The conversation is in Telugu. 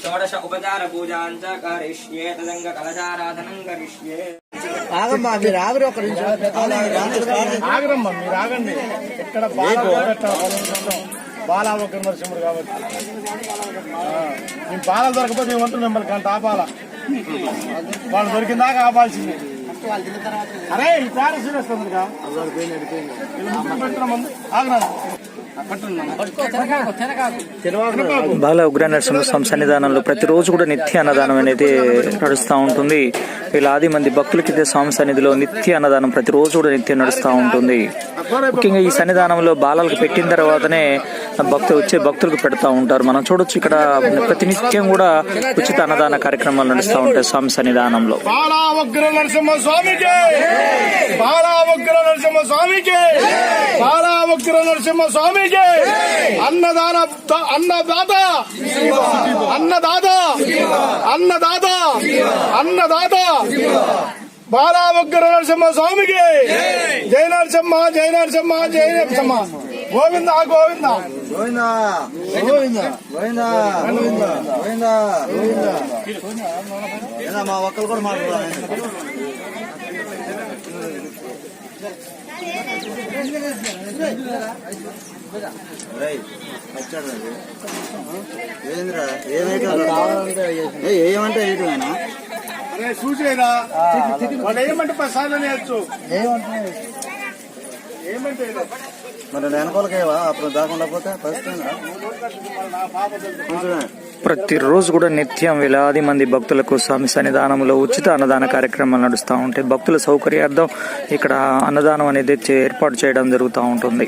షోడశ ఉపచార పూజాంచ కరిష్యే తదంగ కలశారాధనం కరిష్యే ఆగమ్మా మీరు ఆగరు ఒక ఆగరమ్మా మీరు ఆగండి. ఇక్కడ బాల నరసింహుడు కాబట్టి మేము బాల దొరకపోతే మేము వంతు మిమ్మల్ని గంట ఆపాల వాళ్ళు దొరికిందాక ఆపాల్సింది. అరే ఈ తేడా సీరియస్ తొందరగా బాల ఉగ్ర నరసింహస్వామి సన్నిధానంలో ప్రతిరోజు కూడా నిత్య అన్నదానం అనేది నడుస్తూ ఉంటుంది. వేలాది మంది భక్తులకైతే స్వామి సన్నిధిలో నిత్య అన్నదానం ప్రతిరోజు కూడా నిత్యం నడుస్తూ ఉంటుంది. ముఖ్యంగా ఈ సన్నిధానంలో బాలలకు పెట్టిన తర్వాతనే భక్తులు వచ్చే భక్తులకు పెడతా ఉంటారు. మనం చూడొచ్చు ఇక్కడ ప్రతినిత్యం కూడా ఉచిత అన్నదాన కార్యక్రమాలు నడుస్తూ ఉంటాయి స్వామి సన్నిధానంలో. బాలావగ్ర బాలావగ్ర నరసింహ స్వామికి అన్నదాన అన్నదాత అన్నదాత. అన్నదాత. అన్నదాత. బాలావగ్ర నరసింహ స్వామికి జై నరసింహ జై నరసింహ జై నరసింహ. గోవింద గోవింద. గోవిందా. గోవిందా. గోవిందా. గోవిందా. గోవిందా. మా ఒక్కరు కూడా మాట్లాడాలి. ఏంద్రా ఏమైతే ఏమంటే చూసేరా వాళ్ళు నేర్చు. మరి వెనకాలకేవా అప్పుడు దాకుండా పోతే పరిస్థితి ప్రతిరోజు కూడా నిత్యం వేలాది మంది భక్తులకు స్వామి సన్నిధానంలో ఉచిత అన్నదాన కార్యక్రమాలు నడుస్తూ ఉంటాయి భక్తుల సౌకర్యార్థం ఇక్కడ అన్నదానం అనేది ఏర్పాటు చేయడం జరుగుతూ ఉంటుంది.